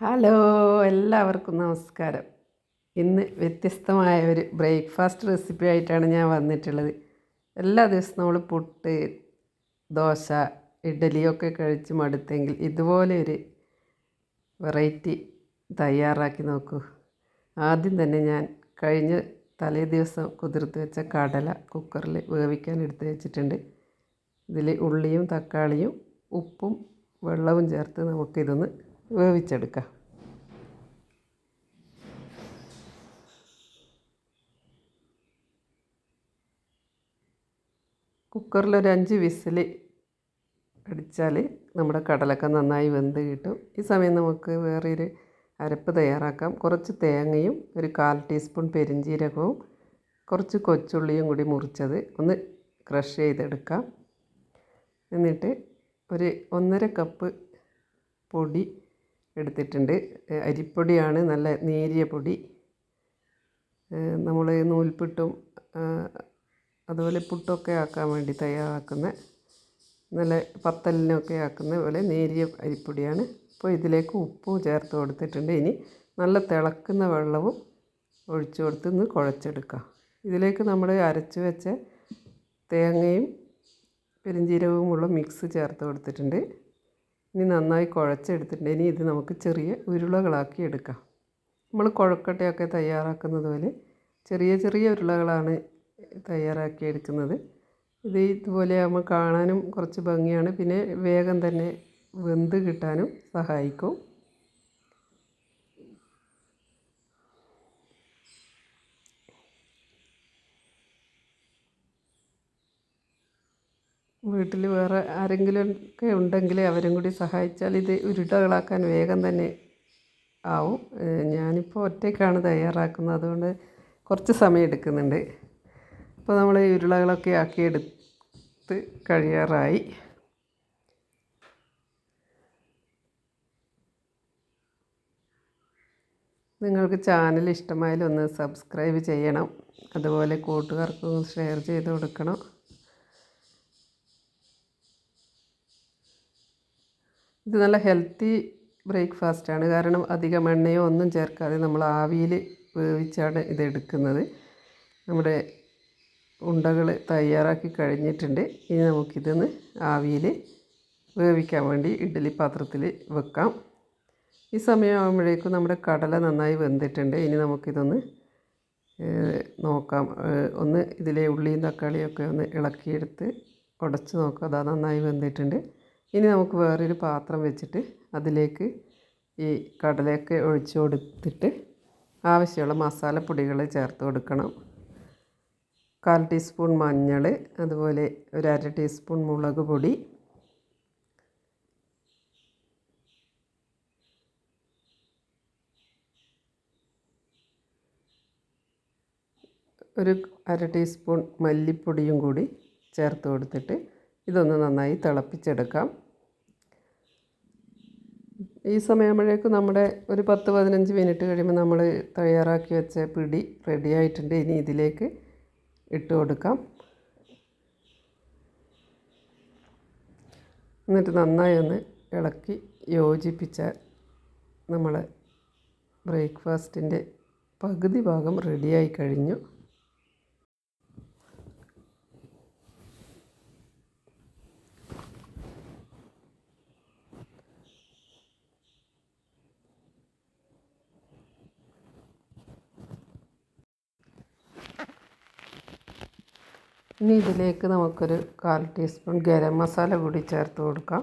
Hello എല്ലാവർക്കും നമസ്കാരം. ഇന്ന് വ്യത്യസ്തമായ ഒരു ബ്രേക്ക്ഫാസ്റ്റ് റെസിപ്പി ആയിട്ടാണ് ഞാൻ വന്നിട്ടുള്ളത്. എല്ലാ ദിവസവും നമ്മൾ പുട്ട് ദോശ ഇഡലിയൊക്കെ കഴിച്ച് മടുത്തെങ്കിൽ ഇതുപോലെ ഒരു വെറൈറ്റി തയ്യാറാക്കി നോക്കൂ. ആദ്യം തന്നെ ഞാൻ കഴിഞ്ഞ തലേ ദിവസം കുതിർത്ത് വെച്ച കടല കുക്കറിൽ വേവിക്കാൻ എടുത്ത് വെച്ചിട്ടുണ്ട്. ഇതിൽ ഉള്ളിയും തക്കാളിയും ഉപ്പും വെള്ളവും ചേർത്ത് നമുക്കിതൊന്ന് വേവിച്ചെടുക്കാം. കുക്കറിൽ ഒരു അഞ്ച് വിസിൽ അടിച്ചാൽ നമ്മുടെ കടലൊക്കെ നന്നായി വെന്ത് കിട്ടും. ഈ സമയം നമുക്ക് വേറൊരു അരപ്പ് തയ്യാറാക്കാം. കുറച്ച് തേങ്ങയും ഒരു കാൽ ടീസ്പൂൺ പെരിഞ്ജീരകവും കുറച്ച് കൊച്ചുള്ളിയും കൂടി മുറിച്ചത് ഒന്ന് ക്രഷ് ചെയ്തെടുക്കാം. എന്നിട്ട് ഒരു ഒന്നര കപ്പ് പൊടി എടുത്തിട്ടുണ്ട്. അരിപ്പൊടിയാണ് നല്ല നേരിയ പൊടി. നമ്മൾ നൂൽപ്പിട്ടും അതുപോലെ പുട്ടൊക്കെ ആക്കാൻ വേണ്ടി തയ്യാറാക്കുന്ന നല്ല പത്തലിനൊക്കെ ആക്കുന്ന പോലെ നേരിയ അരിപ്പൊടിയാണ്. അപ്പോൾ ഇതിലേക്ക് ഉപ്പും ചേർത്ത് കൊടുത്തിട്ടുണ്ട്. ഇനി നല്ല തിളക്കുന്ന വെള്ളവും ഒഴിച്ചു കൊടുത്ത് ഒന്ന് കുഴച്ചെടുക്കാം. ഇതിലേക്ക് നമ്മൾ അരച്ച് വെച്ച തേങ്ങയും പെരിഞ്ജീരകവുമുള്ള മിക്സ് ചേർത്ത് കൊടുത്തിട്ടുണ്ട്. ഇനി നന്നായി കുഴച്ചെടുത്തിട്ടുണ്ട്. ഇനി ഇത് നമുക്ക് ചെറിയ ഉരുളകളാക്കി എടുക്കാം. നമ്മൾ കുഴക്കട്ടയൊക്കെ തയ്യാറാക്കുന്നത് പോലെ ചെറിയ ചെറിയ ഉരുളകളാണ് തയ്യാറാക്കി എടുക്കുന്നത്. ഇത് ഇതുപോലെ ആകുമ്പോൾ കാണാനും കുറച്ച് ഭംഗിയാണ്. പിന്നെ വേഗം തന്നെ വെന്ത് കിട്ടാനും സഹായിക്കും. വീട്ടിൽ വേറെ ആരെങ്കിലും ഒക്കെ ഉണ്ടെങ്കിൽ അവരും കൂടി സഹായിച്ചാൽ ഇത് ഉരുട്ടകളാക്കാൻ വേഗം തന്നെ ആവും. ഞാനിപ്പോൾ ഒറ്റയ്ക്കാണ് തയ്യാറാക്കുന്നത്. അതുകൊണ്ട് കുറച്ച് സമയം എടുക്കുന്നുണ്ട്. അപ്പോൾ നമ്മൾ ഈ ഉരുളകളൊക്കെ ആക്കിയെടുത്ത് കഴിയാറായി. നിങ്ങൾക്ക് ചാനൽ ഇഷ്ടമായാലും ഒന്ന് സബ്സ്ക്രൈബ് ചെയ്യണം. അതുപോലെ കൂട്ടുകാർക്കും ഷെയർ ചെയ്ത് കൊടുക്കണം. ഇത് നല്ല ഹെൽത്തി ബ്രേക്ക്ഫാസ്റ്റാണ് കാരണം അധികം എണ്ണയോ ഒന്നും ചേർക്കാതെ നമ്മൾ ആവിയിൽ വേവിച്ചാണ് ഇത് എടുക്കുന്നത്. നമ്മുടെ ഉണ്ടകൾ തയ്യാറാക്കി കഴിഞ്ഞിട്ടുണ്ട്. ഇനി നമുക്കിതൊന്ന് ആവിയിൽ വേവിക്കാൻ വേണ്ടി ഇഡ്ഡലി പാത്രത്തിൽ വെക്കാം. ഈ സമയമാകുമ്പോഴേക്കും നമ്മുടെ കടല നന്നായി വെന്തിട്ടുണ്ട്. ഇനി നമുക്കിതൊന്ന് നോക്കാം. ഒന്ന് ഇതിലെ ഉള്ളിയും തക്കാളിയൊക്കെ ഒന്ന് ഇളക്കിയെടുത്ത് ഉടച്ച് നോക്കാം. അതാ നന്നായി വെന്തിട്ടുണ്ട്. ഇനി നമുക്ക് വേറൊരു പാത്രം വെച്ചിട്ട് അതിലേക്ക് ഈ കടലയൊക്കെ ഒഴിച്ച് കൊടുത്തിട്ട് ആവശ്യമുള്ള മസാലപ്പൊടികൾ ചേർത്ത് കൊടുക്കണം. കാൽ ടീസ്പൂൺ മഞ്ഞൾ അതുപോലെ ഒരു അര ടീസ്പൂൺ മുളക് പൊടി ഒരു അര ടീസ്പൂൺ മല്ലിപ്പൊടിയും കൂടി ചേർത്ത് കൊടുത്തിട്ട് ഇതൊന്ന് നന്നായി തിളപ്പിച്ചെടുക്കാം. ഈ സമയമാകുമ്പോഴേക്കും നമ്മുടെ ഒരു പത്ത് പതിനഞ്ച് മിനിറ്റ് കഴിയുമ്പോൾ നമ്മൾ തയ്യാറാക്കി വെച്ച പിടി റെഡി ആയിട്ടുണ്ട്. ഇനി ഇതിലേക്ക് ഇട്ട് കൊടുക്കാം. എന്നിട്ട് നന്നായി ഒന്ന് ഇളക്കി യോജിപ്പിച്ച നമ്മൾ ബ്രേക്ക്ഫാസ്റ്റിന്റെ പകുതി ഭാഗം റെഡിയായി കഴിഞ്ഞു. ഇനി ഇതിലേക്ക് നമുക്കൊരു കാൽ ടീസ്പൂൺ ഗരം മസാല കൂടി ചേർത്ത് കൊടുക്കാം.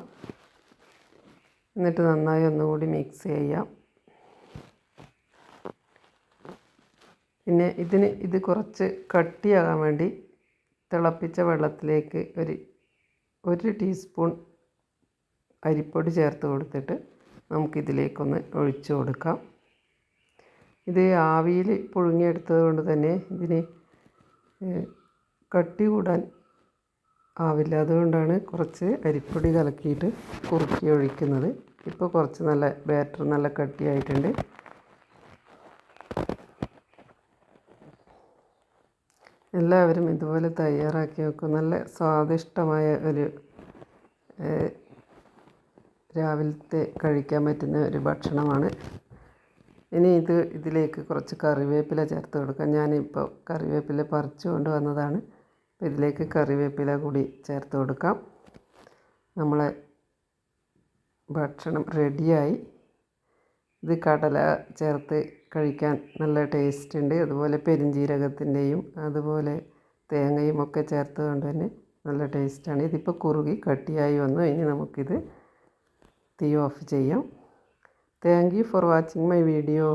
എന്നിട്ട് നന്നായി ഒന്നുകൂടി മിക്സ് ചെയ്യാം. പിന്നെ ഇതിന് ഇത് കുറച്ച് കട്ടിയാകാൻ വേണ്ടി തിളപ്പിച്ച വെള്ളത്തിലേക്ക് ഒരു ഒരു ടീസ്പൂൺ അരിപ്പൊടി ചേർത്ത് കൊടുത്തിട്ട് നമുക്കിതിലേക്കൊന്ന് ഒഴിച്ചു കൊടുക്കാം. ഇത് ആവിയിൽ പുഴുങ്ങിയെടുത്തത് കൊണ്ട് തന്നെ ഇതിന് കട്ടി കൂടാൻ ആവില്ല. അതുകൊണ്ടാണ് കുറച്ച് അരിപ്പൊടി കലക്കിയിട്ട് കുറുക്കി ഒഴിക്കുന്നത്. ഇപ്പോൾ കുറച്ച് നല്ല ബാറ്റർ നല്ല കട്ടിയായിട്ടുണ്ട്. എല്ലാവരും ഇതുപോലെ തയ്യാറാക്കി നോക്കും. നല്ല സ്വാദിഷ്ടമായ ഒരു രാവിലത്തെ കഴിക്കാൻ പറ്റുന്ന ഒരു ഭക്ഷണമാണ്. ഇനി ഇത് ഇതിലേക്ക് കുറച്ച് കറിവേപ്പില ചേർത്ത് കൊടുക്കാം. ഞാനിപ്പോൾ കറിവേപ്പില പറിച്ചു കൊണ്ട് വന്നതാണ്. അപ്പോൾ ഇതിലേക്ക് കറിവേപ്പില കൂടി ചേർത്ത് കൊടുക്കാം. നമ്മളെ ഭക്ഷണം റെഡിയായി. ഇത് കടല ചേർത്ത് കഴിക്കാൻ നല്ല ടേസ്റ്റ് ഉണ്ട്. അതുപോലെ പെരിഞ്ജീരകത്തിന്റെയും അതുപോലെ തേങ്ങയും ഒക്കെ ചേർത്തതുകൊണ്ട് തന്നെ നല്ല ടേസ്റ്റാണ് ഇതിപ്പോൾ കുറുകി കട്ടിയായി വന്നു. ഇനി നമുക്കിത് തീ ഓഫ് ചെയ്യാം. Thank you for watching my video